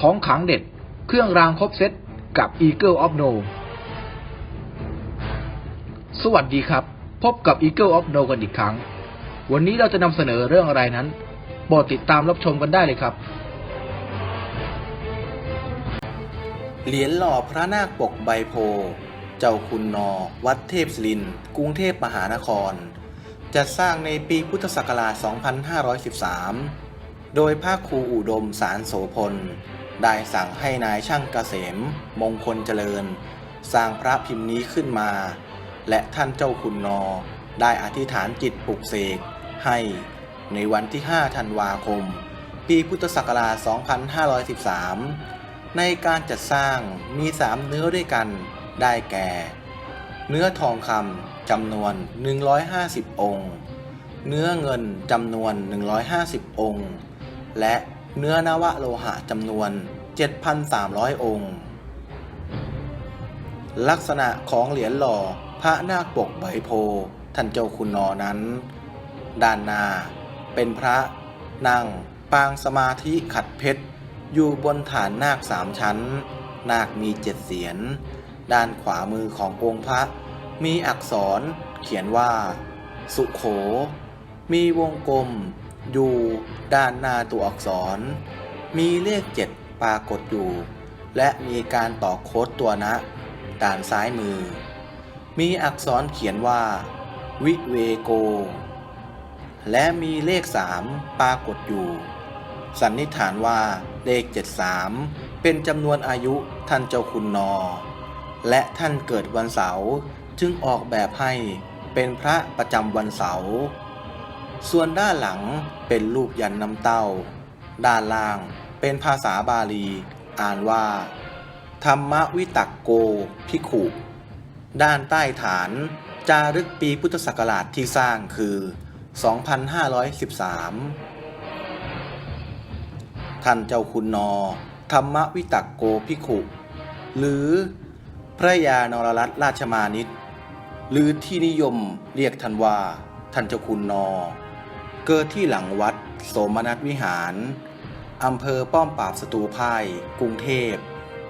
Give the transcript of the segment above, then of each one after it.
ของขังเด็ด เครื่องรางครบเซตกับ Eagle of No สวัสดีครับ พบกับ Eagle of No กันอีกครั้ง วันนี้เราจะนำเสนอเรื่องอะไรนั้นโปรดติดตามรับชมกันได้เลยครับ เหรียญหล่อพระนาคปกใบโพ เจ้าคุณนอ วัดเทพศิรินกรุงเทพมหานคร จัดสร้างในปีพุทธศักราช 2513 โดยพระครูอุดมสารโสพล ได้สั่งให้นายช่างเกษมมงคลเจริญ สร้างพระพิมพ์นี้ขึ้นมา และท่านเจ้าคุณนอ ได้อธิษฐานจิตปลุกเสกให้ในวันที่ 5 ธันวาคม ปีพุทธศักราช 2513 ในการจัดสร้างมี 3 เนื้อด้วยกันได้แก่ เนื้อทองคำจำนวน 150 องค์ เนื้อเงินจำนวน 150 องค์ และ เนื้อนวโลหะจำนวน 7,300 องค์ ลักษณะของเหรียญหล่อพระนาคปกใบโพธิ์ท่านเจ้าคุณนอนั้น ด้านหน้าเป็นพระนั่งปางสมาธิขัดเพชร อยู่บนฐานนาคสามชั้น นาคมีเจ็ดเสียน ด้านขวามือขององค์พระ มีอักษรเขียนว่า สุโข มีวงกลม อยู่ด้านหน้าตัวอักษร มีเลขเจ็ดปรากฏอยู่ และมีการต่อโค้ดตัวนะด้านซ้ายมือ มีอักษรเขียนว่า วิเวโก และมีเลขสามปรากฏอยู่ สันนิษฐานว่าเลข 73 เป็นจำนวนอายุท่านเจ้าคุณนอ และท่านเกิดวันเสาร์จึงออกแบบให้เป็นพระประจำวันเสาร์ ส่วนด้านหลังเป็นรูปยันน้ำเต้า ด้านล่างเป็นภาษาบาลี อ่านว่า ธรรมวิตักโกพิขุ ด้านใต้ฐาน จารึกปีพุทธศักราชที่สร้างคือ 2513 ท่านเจ้าคุณนอ ธรรมวิตักโกพิขุ หรือพระยานรรัตราชมานิตหรือที่นิยมเรียกท่านว่าท่านเจ้าคุณนอ เกิดที่หลังวัด โสมนัสวิหาร อำเภอป้อมปราบสตูพ่ายกรุงเทพ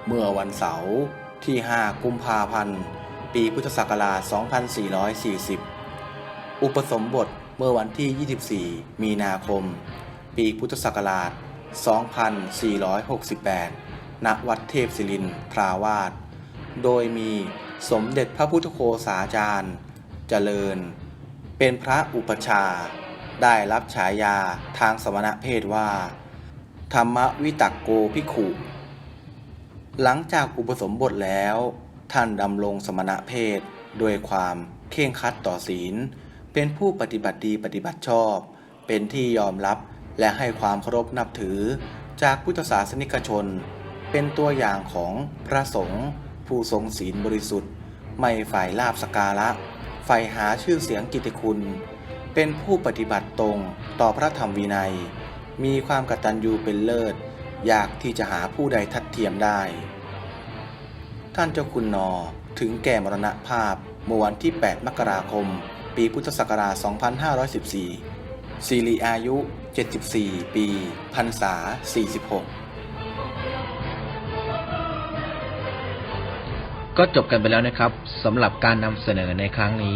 เมื่อวันเสาร์ที่ 5 กุมภาพันธ์ ปีพุทธศักราช 2440 อุปสมบทเมื่อวันที่ 24 มีนาคม ปีพุทธศักราช 2468 ณ วัดเทพศิรินทราวาส โดยมีสมเด็จพระพุทธโฆษาจารย์ เจริญ เป็นพระอุปชา ได้รับฉายาทางสมณเพศว่า ธรรมวิตักโกภิกขุ หลังจากอุปสมบทแล้ว ท่านดำรงสมณเพศด้วยความเข่งคัดต่อศีล เป็นผู้ปฏิบัติดีปฏิบัติชอบ เป็นที่ยอมรับและให้ความเคารพนับถือจากพุทธศาสนิกชน เป็นตัวอย่างของพระสงฆ์ผู้ทรงศีลบริสุทธิ์ ไม่ฝ่ายลาบสการะใฝ่หาชื่อเสียงกิตติคุณ เป็นผู้ปฏิบัติตรงต่อพระธรรมวินัย มีความกตัญญูเป็นเลิศ อยากที่จะหาผู้ใดทัดเทียมได้ ท่านเจ้าคุณนอถึงแก่มรณภาพเมื่อวันที่ 8 มกราคม ปีพุทธศักราช 2514สิริอายุ 74 ปีพรรษา 46ก็จบกันไปแล้วนะครับสำหรับการนำเสนอในครั้งนี้